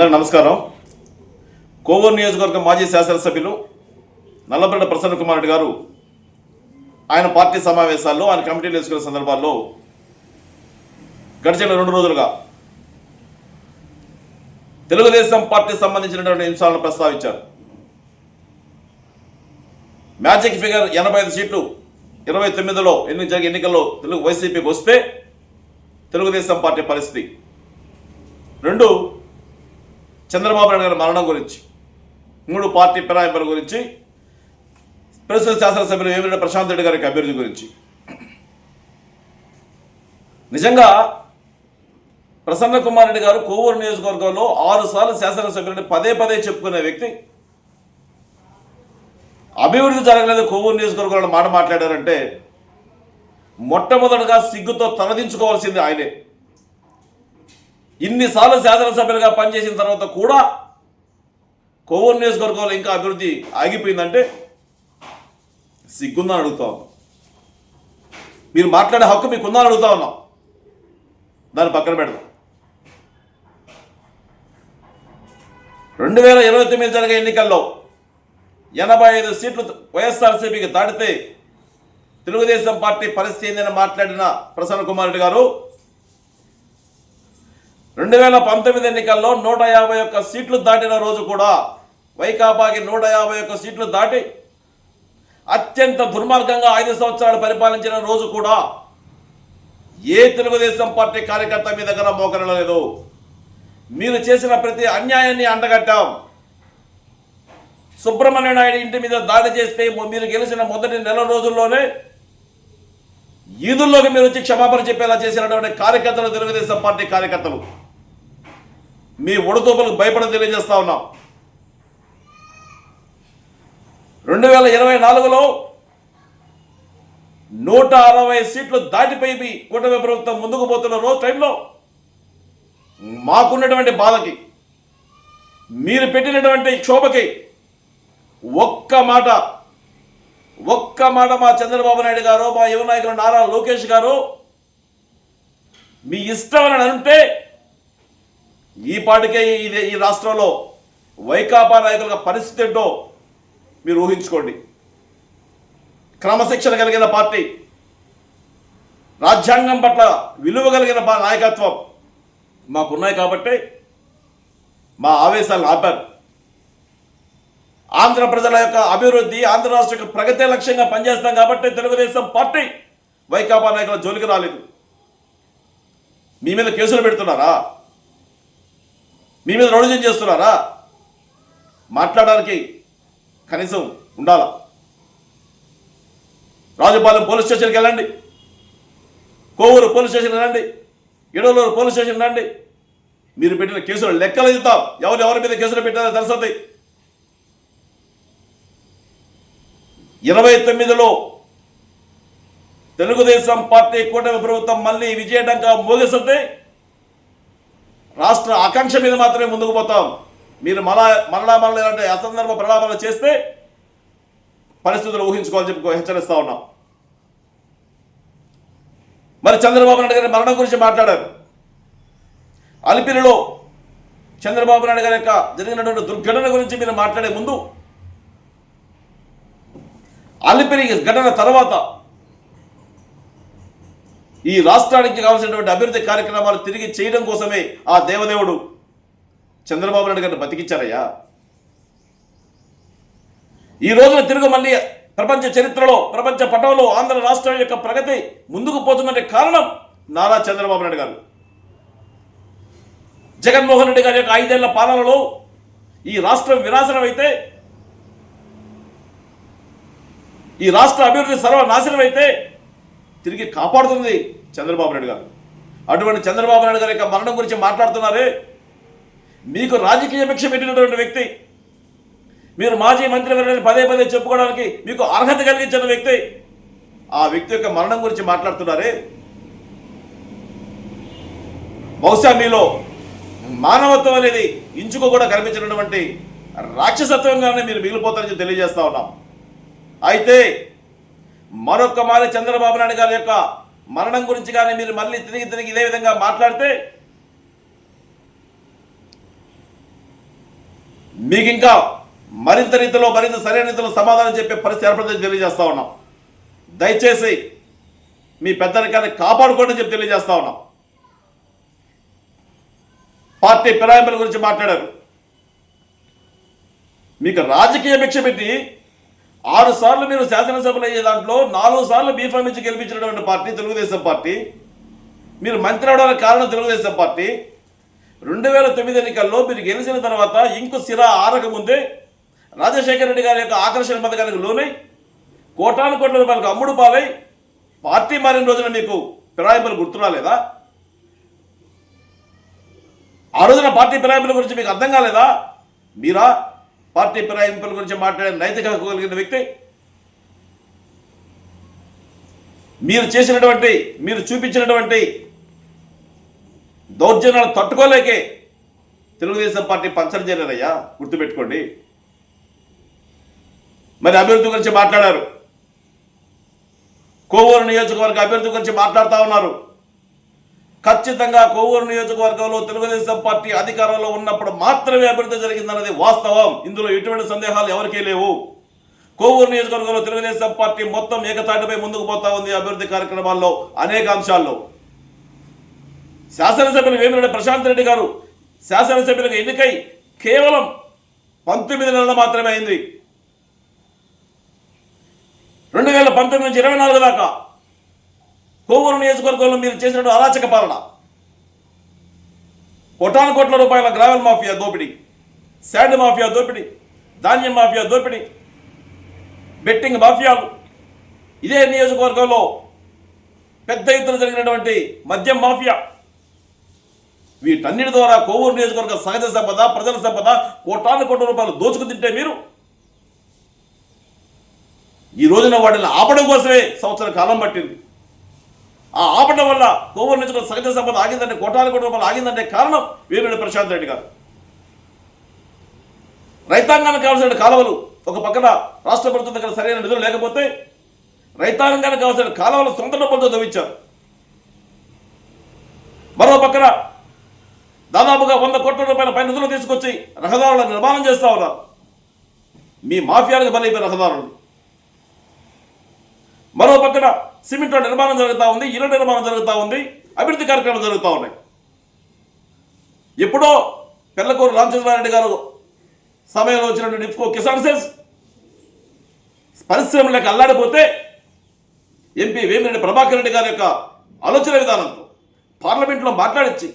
అందరికీ నమస్కారం. కోవూరు నియోజకవర్గం మాజీ శాసనసభ్యులు నల్లబెడ్డ ప్రసన్న కుమార్ రెడ్డి గారు ఆయన పార్టీ సమావేశాల్లో ఆయన కమిటీలు వేసుకునే సందర్భాల్లో గడిచిన రెండు రోజులుగా తెలుగుదేశం పార్టీ సంబంధించినటువంటి అంశాలను ప్రస్తావించారు. మ్యాజిక్ ఫిగర్ ఎనభై ఐదు సీట్లు ఇరవై తొమ్మిదిలో ఎన్ని జరిగే ఎన్నికల్లో తెలుగు వైసీపీకి వస్తే తెలుగుదేశం పార్టీ పరిస్థితి. రెండు చంద్రబాబు నాయుడు గారి మరణం గురించి మూడు పార్టీ ఫిరాయింపుల గురించి ప్రస్తుత శాసనసభ్యులు ఏమిరెడ్డి ప్రశాంత్ రెడ్డి గారికి అభివృద్ధి గురించి. నిజంగా ప్రసన్న కుమార్ రెడ్డి గారు కోవూరు నియోజకవర్గంలో ఆరుసార్లు శాసనసభ్యులని పదే పదే చెప్పుకునే వ్యక్తి. అభివృద్ధి జరగలేదు కోవూరు నియోజకవర్గంలో మాట మాట్లాడారంటే మొట్టమొదటిగా సిగ్గుతో తలదించుకోవాల్సింది ఆయనే. ఇన్నిసార్లు శాసనసభ్యులుగా పనిచేసిన తర్వాత కూడా కోవూరు నియోజకవర్గంలో ఇంకా అభివృద్ధి ఆగిపోయిందంటే సిగ్గుందని అడుగుతా ఉన్నాం. మీరు మాట్లాడే హక్కు మీకుందని అడుగుతా ఉన్నాం. దాన్ని పక్కన పెడదాం. రెండు వేల ఇరవై తొమ్మిది జరిగే ఎన్నికల్లో ఎనభై ఐదు సీట్లు వైఎస్ఆర్సీపీకి దాటితే తెలుగుదేశం పార్టీ పరిస్థితి ఏందని మాట్లాడిన ప్రసన్న కుమార్ రెడ్డి గారు రెండు వేల పంతొమ్మిది ఎన్నికల్లో నూట యాభై ఒక్క సీట్లు దాటిన రోజు కూడా వైకాపాకి నూట యాభై ఒక్క సీట్లు దాటి అత్యంత దుర్మార్గంగా ఐదు సంవత్సరాలు పరిపాలించిన రోజు కూడా ఏ తెలుగుదేశం పార్టీ కార్యకర్త మీ దగ్గర మోకరలేదు మీరు చేసిన ప్రతి అన్యాయాన్ని అండగట్టాం సుబ్రహ్మణ్య నాయుడు ఇంటి మీద దాడి చేస్తే మీరు గెలిచిన మొదటి నెల రోజుల్లోనే ఈదుల్లోకి మీరు వచ్చి క్షమాపణ చెప్పేలా చేసినటువంటి కార్యకర్తలు తెలుగుదేశం పార్టీ కార్యకర్తలు. మీ ఒడుతూపులకు భయపడ తెలియజేస్తా ఉన్నాం. రెండు వేల ఇరవై నాలుగులో నూట అరవై సీట్లు దాటిపోయి కూటమి ప్రభుత్వం ముందుకు పోతున్న రోజు టైంలో మాకున్నటువంటి బాధకి మీరు పెట్టినటువంటి క్షోభకి ఒక్క మాట ఒక్క మాట మా చంద్రబాబు నాయుడు గారు మా యువ నాయకులు నారా లోకేష్ గారు మీ ఇష్టం అని అంటే ఈ పాటికే ఇది ఈ రాష్ట్రంలో వైకాపా నాయకుల పరిస్థితి ఏంటో మీరు ఊహించుకోండి. క్రమశిక్షణ కలిగిన పార్టీ రాజ్యాంగం పట్ల విలువ కలిగిన నాయకత్వం మాకున్నాయి కాబట్టి మా ఆవేశాలను ఆపారు. ఆంధ్ర ప్రజల యొక్క అభివృద్ధి ఆంధ్ర రాష్ట్ర యొక్క ప్రగతి లక్ష్యంగా పనిచేస్తాం కాబట్టి తెలుగుదేశం పార్టీ వైకాపా నాయకుల జోలికి రాలేదు. మీ మీద కేసులు పెడుతున్నారా? మీ మీద రౌడిజం చేస్తున్నారా? మాట్లాడడానికి కనీసం ఉండాలా? రాజుపాలెం పోలీస్ స్టేషన్కి వెళ్ళండి. కోవూరు పోలీస్ స్టేషన్కి రండి. ఎడలూరు పోలీస్ స్టేషన్ రండి. మీరు పెట్టిన కేసులు లెక్కలు ఇద్దాం ఎవరు ఎవరి మీద కేసులు పెట్టారో తెలుస్తుంది. ఇరవై తొమ్మిదిలో తెలుగుదేశం పార్టీ కూటమి ప్రభుత్వం మళ్ళీ విజయడంగా మోగిస్తుంది. రాష్ట్ర ఆకాంక్ష మీద మాత్రమే ముందుకు పోతాం. మీరు మళ్ళా మరలా మరలా ఇలాంటి అసందర్భ ప్రలాపాలు చేస్తే పరిస్థితులు ఊహించుకోవాలని చెప్పి హెచ్చరిస్తా ఉన్నాం. మరి చంద్రబాబు నాయుడు గారి మరణం గురించి మాట్లాడారు. అలిపిరిలో చంద్రబాబు నాయుడు గారి యొక్క జరిగినటువంటి దుర్ఘటన గురించి మీరు మాట్లాడే ముందు అలిపిరి ఘటన తర్వాత ఈ రాష్ట్రానికి కావాల్సినటువంటి అభివృద్ధి కార్యక్రమాలు తిరిగి చేయడం కోసమే ఆ దేవదేవుడు చంద్రబాబు నాయుడు గారిని బతికించారయ్యా ఈ రోజున తిరుగు మళ్ళీ ప్రపంచ చరిత్రలో ప్రపంచ పటంలో ఆంధ్ర రాష్ట్రం యొక్క ప్రగతి ముందుకు పోతుందంటే కారణం నారా చంద్రబాబు నాయుడు గారు. జగన్మోహన్ రెడ్డి గారి యొక్క ఐదేళ్ళ పాలనలో ఈ రాష్ట్రం వినాశనం అయితే ఈ రాష్ట్ర అభివృద్ధి సర్వనాశనం అయితే తిరిగి కాపాడుతుంది చంద్రబాబు నాయుడు గారు. అటువంటి చంద్రబాబు నాయుడు గారి యొక్క మరణం గురించి మాట్లాడుతున్నారే? మీకు రాజకీయ భిక్ష పెట్టినటువంటి వ్యక్తి మీరు మాజీ మంత్రి గారిని పదే పదే చెప్పుకోవడానికి మీకు అర్హత కలిగించిన వ్యక్తి ఆ వ్యక్తి యొక్క మరణం గురించి మాట్లాడుతున్నారే? బహుశా మీలో మానవత్వం అనేది ఇంచుకు కూడా కనిపించినటువంటి రాక్షసత్వంగానే మీరు మిగిలిపోతారని తెలియజేస్తా ఉన్నాం. అయితే మరొక మారి చంద్రబాబు నాయుడు గారి యొక్క మరణం గురించి కానీ మీరు మళ్ళీ తిరిగి తిరిగి ఇదే విధంగా మాట్లాడితే మీకు ఇంకా మరింత రీతిలో మరింత సరైన రీతిలో సమాధానం చెప్పే పరిస్థితి ఏర్పడుతుందని తెలియజేస్తా ఉన్నాం. దయచేసి మీ పెద్దరికాన్ని కాపాడుకోండి చెప్పి తెలియజేస్తా ఉన్నాం. పార్టీ ఫిరాయింపుల గురించి మాట్లాడారు. మీకు రాజకీయ భిక్ష పెట్టి ఆరు సార్లు మీరు శాసనసభలు అయ్యే దాంట్లో నాలుగు సార్లు బీఫామ్ నుంచి గెలిపించినటువంటి పార్టీ తెలుగుదేశం పార్టీ. మీరు మంత్రి అవడానికి కారణం తెలుగుదేశం పార్టీ. రెండు వేల తొమ్మిది ఎన్నికల్లో మీరు గెలిచిన తర్వాత ఇంకు సిరా ఆరక ముందే రాజశేఖర రెడ్డి గారి యొక్క ఆకర్షణ పథకానికి లోనై కోటాను కోట్ల రూపాయలకు అమ్ముడు పాలై పార్టీ మారిన రోజున మీకు ఫిరాయింపులు గుర్తురాలేదా ఆ రోజున పార్టీ ఫిరాయింపుల గురించి మీకు అర్థం కాలేదా? మీరా? పార్టీ ఫిరాయింపుల గురించి మాట్లాడే నైతిక హక్కు కలిగిన వ్యక్తి మీరు చేసినటువంటి మీరు చూపించినటువంటి దౌర్జన్యాలు తట్టుకోలేకే తెలుగుదేశం పార్టీ పంచర్ చేయలేదయ్యా గుర్తుపెట్టుకోండి. మరి అభివృద్ధి గురించి మాట్లాడారు. కోవూరు నియోజకవర్గ అభివృద్ధి గురించి మాట్లాడుతూ ఉన్నారు. ఖచ్చితంగా కోవూరు నియోజకవర్గంలో తెలుగుదేశం పార్టీ అధికారంలో ఉన్నప్పుడు మాత్రమే అభివృద్ధి జరిగిందన్నది వాస్తవం. ఇందులో ఎటువంటి సందేహాలు ఎవరికీ లేవు. కోవూరు నియోజకవర్గంలో తెలుగుదేశం పార్టీ మొత్తం ఏకతాటిపై ముందుకు పోతా ఉంది అభివృద్ధి కార్యక్రమాల్లో అనేక అంశాల్లో. శాసనసభ్యులు వేమిరెడ్డి ప్రశాంత్ రెడ్డి గారు శాసనసభ్యులకు ఎన్నికై కేవలం పంతొమ్మిది నెలలు మాత్రమే అయింది. రెండు వేల పంతొమ్మిది నుంచి ఇరవై నాలుగు దాకా కోవూరు నియోజకవర్గంలో మీరు చేసినట్టు అరాచక పాలన. కోటాను కోట్ల రూపాయల గ్రావెల్ మాఫియా దోపిడీ శాండ్ మాఫియా దోపిడీ ధాన్యం మాఫియా దోపిడీ బెట్టింగ్ మాఫియాలు. ఇదే నియోజకవర్గంలో పెద్ద ఎత్తున జరిగినటువంటి మద్యం మాఫియా. వీటన్నిటి ద్వారా కోవూరు నియోజకవర్గ సహజ సంపద ప్రజల సంపద కోటాను కోట్ల రూపాయలు దోచుకు తింటే మీరు ఈ రోజున వాటిని ఆపడం కోసమే సంవత్సర కాలం పట్టింది. ఆ ఆపడం వల్ల కోవూరు నుంచి సహజ సంపద ఆగిందంటే కోటాను కోట్ల రూపాయలు ఆగిందంటే కారణం వీరుడు ప్రశాంత్ రెడ్డి గారు. రైతాంగానికి కావాల్సిన కాలువలు ఒక పక్కన రాష్ట్ర ప్రభుత్వం దగ్గర సరైన నిధులు లేకపోతే రైతాంగానికి కావాల్సిన కాలువలు సొంత డబ్బులతో తవ్వించారు. మరో పక్కన దాదాపుగా వంద కోట్ల రూపాయల పై నిధులు తీసుకొచ్చి రహదారుల నిర్మాణం చేస్తా ఉన్నారు. మీ మాఫియాలకు బలైపోయిన రహదారులు. మరో పక్కన సిమెంట్ రోడ్ నిర్మాణం జరుగుతూ ఉంది ఇళ్ళ నిర్మాణం జరుగుతూ ఉంది అభివృద్ధి కార్యక్రమాలు జరుగుతూ ఉన్నాయి. ఎప్పుడో పెళ్ళకూరు రామచంద్రారెడ్డి గారు సమయంలో వచ్చినటువంటి ఇఫ్కో కిసాన్ సెల్స్ పరిశ్రమలకు అల్లాడిపోతే ఎంపీ వేమిరెడ్డి ప్రభాకర్ రెడ్డి గారి యొక్క ఆలోచన విధానంతో పార్లమెంట్లో మాట్లాడించి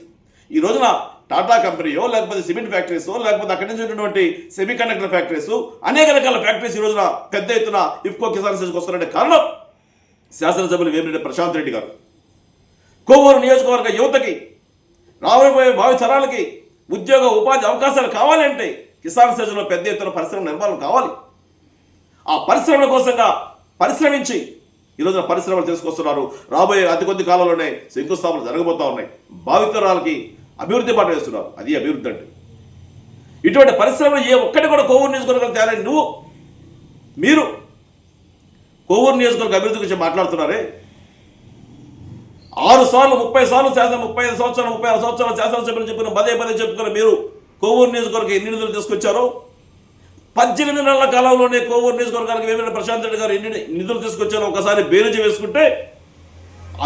ఈ రోజున టాటా కంపెనీయో లేకపోతే సిమెంట్ ఫ్యాక్టరీస్ లేకపోతే అక్కడి నుంచి ఉన్నటువంటి సెమీ కండక్టర్ ఫ్యాక్టరీస్ అనేక రకాల ఫ్యాక్టరీస్ ఈ రోజున పెద్ద ఎత్తున ఇఫ్కో కిసాన్ సెల్స్కి వస్తున్నట్టు కారణం. శాసనసభ్యులు వేమిరెడ్డి ప్రశాంత్ రెడ్డి గారు. కోవూరు నియోజకవర్గ యువతకి రాబోయే భావి తరాలకి ఉద్యోగ ఉపాధి అవకాశాలు కావాలంటే కిసాన్ సెజ్లో పెద్ద ఎత్తున పరిశ్రమ నిర్మాణం కావాలి. ఆ పరిశ్రమల కోసంగా పరిశ్రమించి ఈ రోజున పరిశ్రమలు తీసుకొస్తున్నారు. రాబోయే అతి కొద్ది కాలంలోనే శంకుస్థాపనలు జరగబోతా ఉన్నాయి. భావితరాలకి అభివృద్ధి పాట వేస్తున్నారు. అది అభివృద్ధి అంటే. ఇటువంటి పరిశ్రమలు ఏ ఒక్కటి కూడా కోవూరు నియోజకవర్గం తేలని నువ్వు మీరు కోవూరు నియోజకవర్గ అభివృద్ధి గురించి మాట్లాడుతున్నారే? ఆరు సార్లు ముప్పై సార్లు శాసన ముప్పై ఐదు సంవత్సరాలు ముప్పై ఆరు సంవత్సరాలు శాసనసభ్యులు చెప్పిన పదే పదే చెప్పుకున్న మీరు కోవూరు నియోజకవర్గ ఎన్ని నిధులు తీసుకొచ్చారో? పద్దెనిమిది నెలల కాలంలోనే కోవూరు నియోజకవర్గానికి వేమిరెడ్డి ప్రశాంత్ రెడ్డి గారు ఎన్ని నిధులు తీసుకొచ్చారో ఒకసారి బేరుజి వేసుకుంటే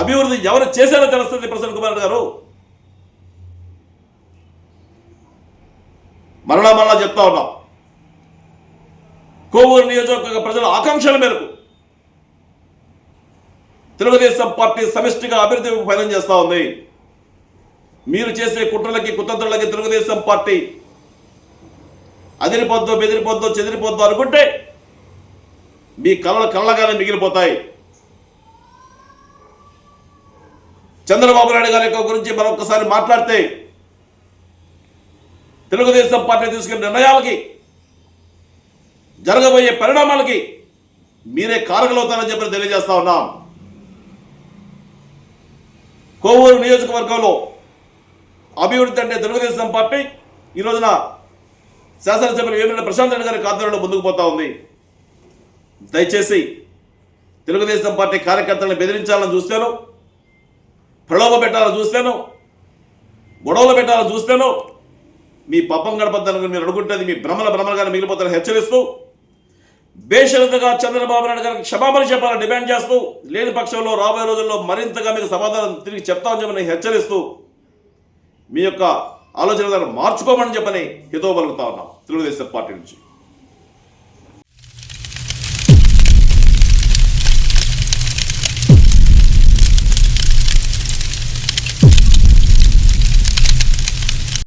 అభివృద్ధి ఎవరు చేశారో తెలుస్తుంది ప్రసన్న కుమార్ గారు. మరలా మరలా చెప్తా ఉన్నాం. కోవూరు నియోజకవర్గ ప్రజల ఆకాంక్షల మేరకు తెలుగుదేశం పార్టీ సమిష్టిగా అభివృద్ధి పయనం చేస్తూ ఉంది. మీరు చేసే కుట్రలకి కుతంత్రులకి తెలుగుదేశం పార్టీ అదిరిపోద్దో బెదిరిపోద్దో చెదిరిపోద్దో అనుకుంటే మీ కళలు కళ్ళగానే మిగిలిపోతాయి. చంద్రబాబు నాయుడు గారి యొక్క గురించి మరొకసారి మాట్లాడితే తెలుగుదేశం పార్టీ తీసుకున్న నిర్ణయాలకి జరగబోయే పరిణామాలకి మీరే కారకులవుతారని చెప్పి తెలియజేస్తా ఉన్నాం. కోవూరు నియోజకవర్గంలో అభివృద్ధి అంటే తెలుగుదేశం పార్టీ. ఈ రోజున శాసనసభ్యులు వేమిరెడ్డి ప్రశాంత్ రెడ్డి గారి ఆధ్వర్యంలో ముందుకు పోతా ఉంది. దయచేసి తెలుగుదేశం పార్టీ కార్యకర్తలను బెదిరించాలని చూస్తాను ప్రలోభ పెట్టాలని చూస్తాను గొడవలు పెట్టాలని చూస్తాను మీ పప్పం గడపద్దని మీరు అనుకుంటుంది మీ భ్రమల భ్రమలుగానే మిగిలిపోతారని హెచ్చరిస్తూ బేషరతుగా చంద్రబాబు నాయుడు గారికి క్షమాపణ చెప్పాలని డిమాండ్ చేస్తూ లేని పక్షంలో రాబోయే రోజుల్లో మరింతగా మీకు సమాధానం తిరిగి చెప్తామని చెప్పని హెచ్చరిస్తూ మీ యొక్క ఆలోచన మార్చుకోమని చెప్పని హితవు పలుకుతా ఉన్నాం. తెలుగుదేశం పార్టీ నుంచి.